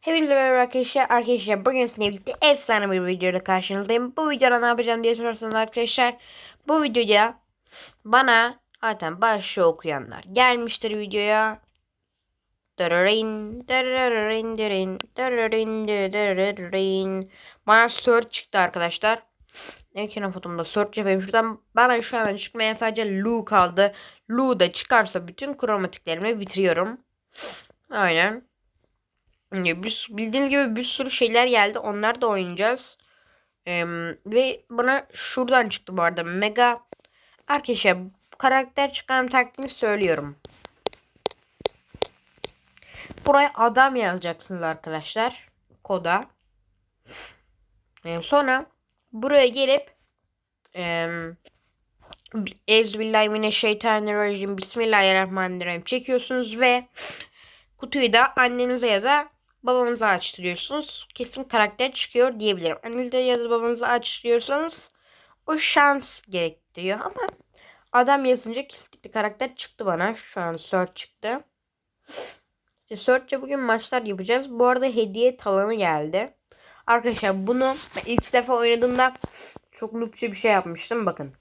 Hepinize merhaba arkadaşlar. Arkadaşlar bugün sizinle birlikte efsane bir videoda karşınızdayım. Bu videoda ne yapacağım diye sorarsanız arkadaşlar. Bu videoda bana zaten başlığı okuyanlar gelmiştir videoya. Dırırın, dırırın, dırın, dırırın, dırırın. Bana search çıktı arkadaşlar. Ekran fotomda search yapayım. Şuradan bana şu an çıkmayan sadece Lu kaldı. Lu da çıkarsa bütün kromatiklerimi bitiriyorum. Aynen. Bir- Bildiğiniz gibi bir sürü şeyler geldi. Onlar da oynayacağız. Ee, ve bana şuradan çıktı bu arada. Mega arkadaşlar karakter çıkan taktiğini söylüyorum. Buraya adam yazacaksınız arkadaşlar. Koda. Ee, sonra buraya gelip eee Euzubillahimineşşeytanirracim Bismillahirrahmanirrahim çekiyorsunuz ve kutuyu da annenize ya da babanıza açtırıyorsunuz. Kesin karakter çıkıyor diyebilirim. Annenize ya da babanıza açtırıyorsanız o şans gerektiriyor ama adam yazınca kesinlikle karakter çıktı bana. Şu an search çıktı. İşte search'e bugün maçlar yapacağız. Bu arada hediye talanı geldi. Arkadaşlar bunu ilk defa oynadığımda çok noobça bir şey yapmıştım. Bakın.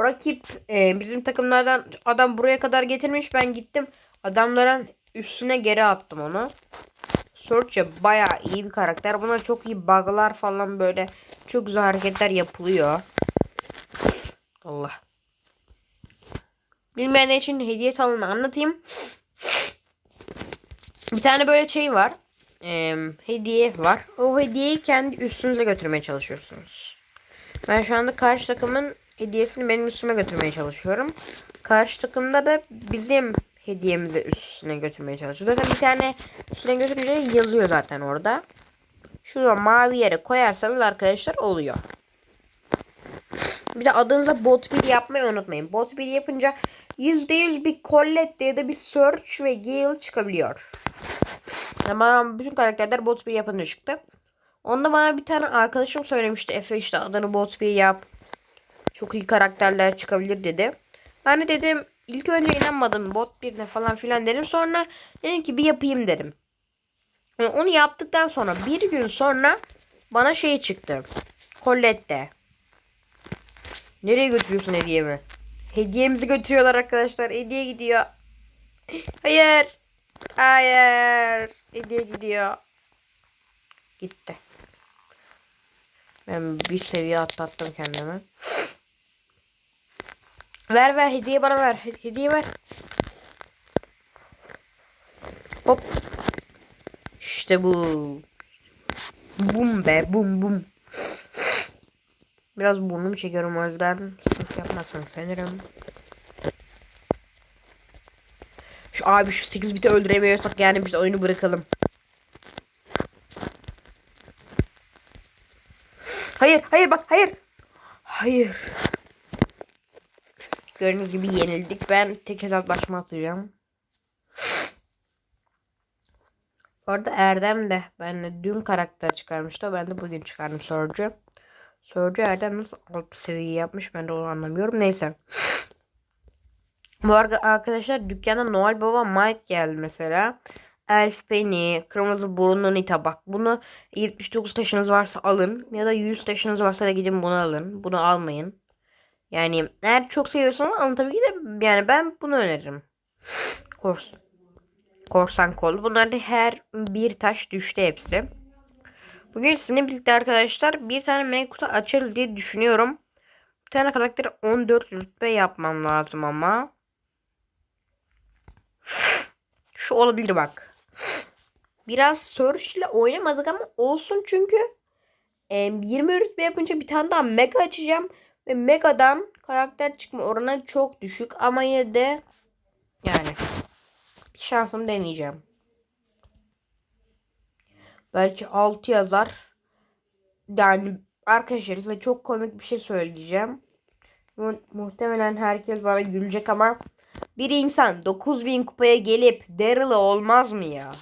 Rakip e, bizim takımlardan adam buraya kadar getirmiş. Ben gittim adamların üstüne geri attım onu. Search'e bayağı iyi bir karakter. Buna çok iyi bug'lar falan böyle çok güzel hareketler yapılıyor. Allah. Bilmeyenler için hediye salonu anlatayım. Bir tane böyle şey var. Ee, hediye var. O hediyeyi kendi üstünüze götürmeye çalışıyorsunuz. Ben şu anda karşı takımın hediyesini benim üstüme götürmeye çalışıyorum. Karşı takımda da bizim hediyemizi üstüne götürmeye çalışıyor. Zaten bir tane üstüne götürünce yazıyor zaten orada. Şurada mavi yere koyarsanız arkadaşlar oluyor. Bir de adınıza bot 1 yapmayı unutmayın. Bot 1 yapınca %100 bir Colette ya da bir Search ve Gale çıkabiliyor. Ama bütün karakterler bot 1 yapınca çıktı. Onda bana bir tane arkadaşım söylemişti. Efe işte adını bot 1 yap. Çok iyi karakterler çıkabilir dedi. De dedim ilk önce inanmadım bot 1'ne falan filan dedim. Sonra dedim ki bir yapayım dedim. Yani onu yaptıktan sonra bir gün sonra bana şey çıktı. Colette. Nereye götürüyorsun hediyemi? Hediyemizi götürüyorlar arkadaşlar. Hediye gidiyor. Hayır. Hayır. Hediye gidiyor. Gitti. Ben bir seviye atlattım kendime. Ver ver hediye bana ver. He- Hediye ver. Hop. İşte bu. Bum be bum bum. Biraz burnumu çekiyorum o yüzden sıkıntı yapmazsın sanırım. Şu abi şu 8 biti öldüremiyorsak yani biz oyunu bırakalım. Hayır hayır bak hayır. Hayır. Gördüğünüz gibi yenildik. Ben tek hesaplaşma atacağım. Bu arada Erdem de benle dün karakter çıkarmıştı. Ben de bugün çıkardım Surge'u. Surge'u Erdem nasıl alt seviye yapmış ben de onu anlamıyorum. Neyse. Bu arada arkadaşlar dükkana Noel Baba Mike geldi mesela. Elf Penny, kırmızı burunlu Nita bak. Bunu 79 taşınız varsa alın. Ya da 100 taşınız varsa da gidin bunu alın. Bunu almayın. Yani eğer çok seviyorsanız alın tabii ki de yani ben bunu öneririm. Kors Korsan kol. Bunlar da her bir taş düştü hepsi. Bugün sizinle birlikte arkadaşlar bir tane mega açarız diye düşünüyorum. Bir tane karakteri 14 rütbe yapmam lazım ama. Şu olabilir bak. Biraz search ile oynamadık ama olsun çünkü e, 20 rütbe yapınca bir tane daha mega açacağım. Ve megadan karakter çıkma oranı çok düşük ama yine de yani şansımı deneyeceğim. Belki 6 yazar. Yani arkadaşlar size çok komik bir şey söyleyeceğim. Mu- muhtemelen herkes bana gülecek ama bir insan 9000 kupaya gelip Daryl'ı olmaz mı ya?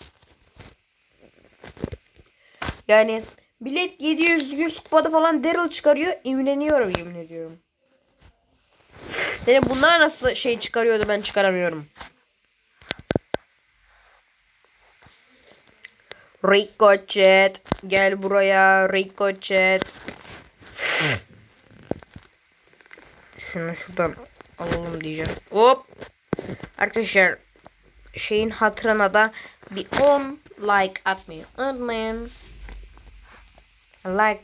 Yani bilet 700 kupada falan Daryl çıkarıyor. İmreniyorum yemin ediyorum. Yani bunlar nasıl şey çıkarıyordu ben çıkaramıyorum. Ricochet. Gel buraya Ricochet. Şunu şuradan alalım diyeceğim. Hop. Arkadaşlar şeyin hatırına da bir 10 like atmayı unutmayın. Like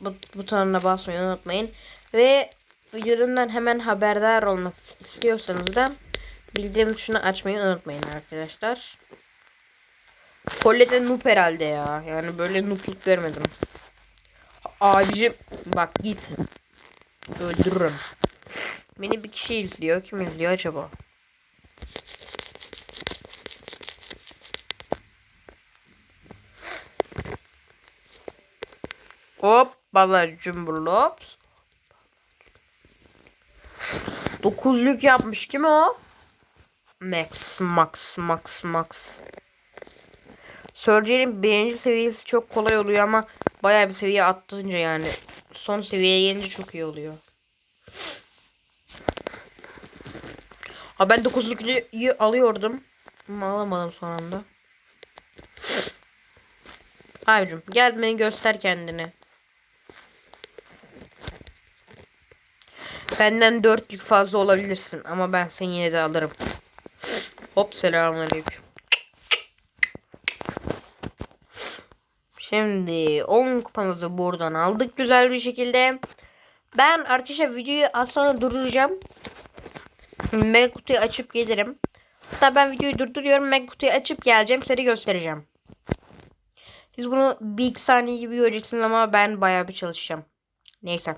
but- butonuna basmayı unutmayın. Ve videomdan hemen haberdar olmak istiyorsanız da bildirim tuşunu açmayı unutmayın arkadaşlar. Colette noob herhalde ya. Yani böyle noobluk görmedim. Abicim bak git. Öldürürüm. Beni bir kişi izliyor. Kim izliyor acaba? Hop bala cumburlops. Dokuzluk yapmış kim o? Max, Max, Max, Max. Surgery'in birinci seviyesi çok kolay oluyor ama bayağı bir seviye attınca yani son seviyeye gelince çok iyi oluyor. Ha ben 9'lukluyu alıyordum. Ama alamadım son anda. Abicim gel beni göster kendini. Benden 4 yük fazla olabilirsin ama ben seni yine de alırım. Hop selamünaleyküm. Şimdi 10 kupamızı buradan aldık güzel bir şekilde. Ben arkadaşlar videoyu az sonra durduracağım. Mega kutuyu açıp gelirim. Hatta ben videoyu durduruyorum. Mega kutuyu açıp geleceğim. Size göstereceğim. Siz bunu bir iki saniye gibi göreceksiniz ama ben bayağı bir çalışacağım. Neyse.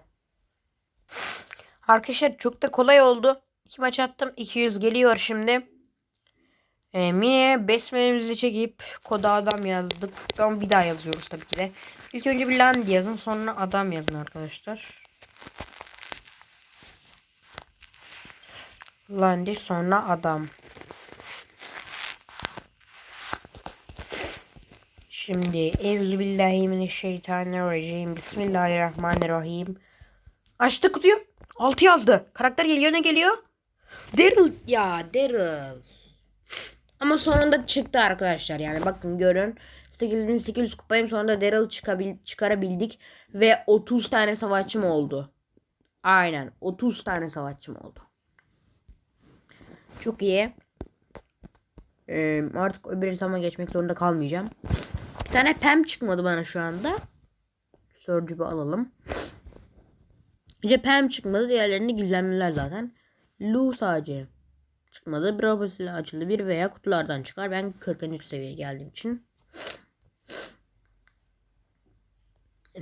Arkadaşlar çok da kolay oldu. İki maç attım. 200 geliyor şimdi. Ee, yine besmelemizi çekip koda adam yazdık. Ama bir daha yazıyoruz tabii ki de. İlk önce bir land yazın sonra adam yazın arkadaşlar. Landi sonra adam. Şimdi Euzubillahimineşşeytanirracim. Bismillahirrahmanirrahim. Açtı kutuyu. 6 yazdı. Karakter geliyor ne geliyor? Daryl. Ya Daryl. Ama sonunda çıktı arkadaşlar. Yani bakın görün. 8800 kupayım sonunda Daryl çıkabil çıkarabildik. Ve 30 tane savaşçım oldu. Aynen 30 tane savaşçım oldu. Çok iyi. Ee, artık öbür hesaba geçmek zorunda kalmayacağım. Bir tane pem çıkmadı bana şu anda. Sörcübü alalım. Pem çıkmadı. Diğerlerini gizlenmeler zaten. Lu sadece çıkmadı. Bravo ile açıldı. Bir veya kutulardan çıkar. Ben 43 seviyeye geldiğim için.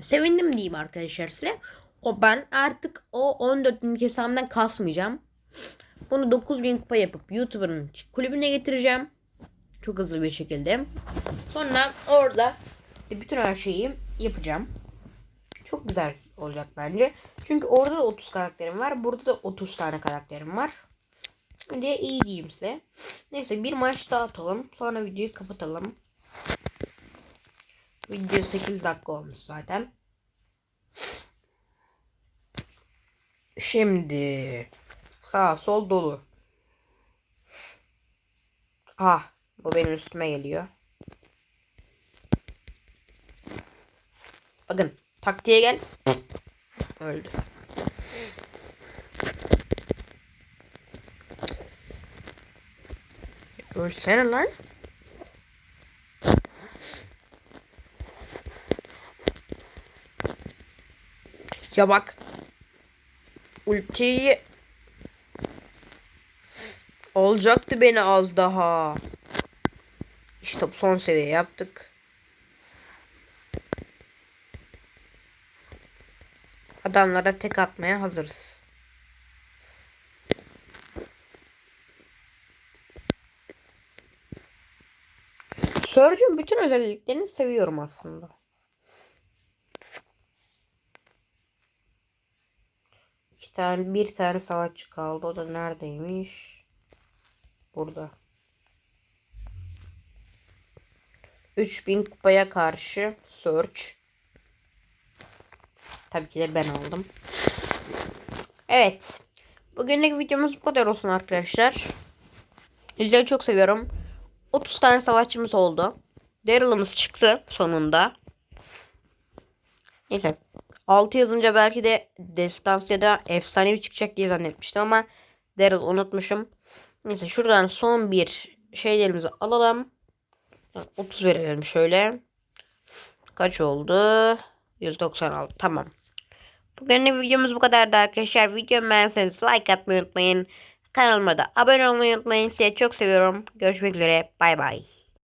Sevindim diyeyim arkadaşlar size. O ben artık o 14 bin hesabımdan kasmayacağım. Bunu 9000 kupa yapıp YouTuber'ın kulübüne getireceğim. Çok hızlı bir şekilde. Sonra orada bütün her şeyi yapacağım. Çok güzel olacak bence. Çünkü orada da 30 karakterim var. Burada da 30 tane karakterim var. Diye iyi diyeyim size. Neyse bir maç daha atalım. Sonra videoyu kapatalım. Video 8 dakika olmuş zaten. Şimdi sağ sol dolu. Ah bu benim üstüme geliyor. Bakın taktiğe gel. Öldü. Ölsene lan. Ya bak. Ultiyi olacaktı beni az daha. İşte son seviye yaptık. Adamlara tek atmaya hazırız. Surge'un bütün özelliklerini seviyorum aslında. İki tane, bir tane savaşçı kaldı. O da neredeymiş? Burada. 3000 kupaya karşı Search. Tabii ki de ben aldım. Evet. Bugünlük videomuz bu kadar olsun arkadaşlar. Sizleri çok seviyorum. 30 tane savaşçımız oldu. Daryl'ımız çıktı sonunda. Neyse. 6 yazınca belki de destans ya da efsanevi çıkacak diye zannetmiştim ama Daryl unutmuşum. Neyse şuradan son bir şeylerimizi alalım. 30 verelim şöyle. Kaç oldu? 196. Tamam. Bugünün videomuz bu kadardı arkadaşlar. Videomu beğenseniz like atmayı unutmayın. Kanalıma da abone olmayı unutmayın. Sizi çok seviyorum. Görüşmek üzere. Bay bay.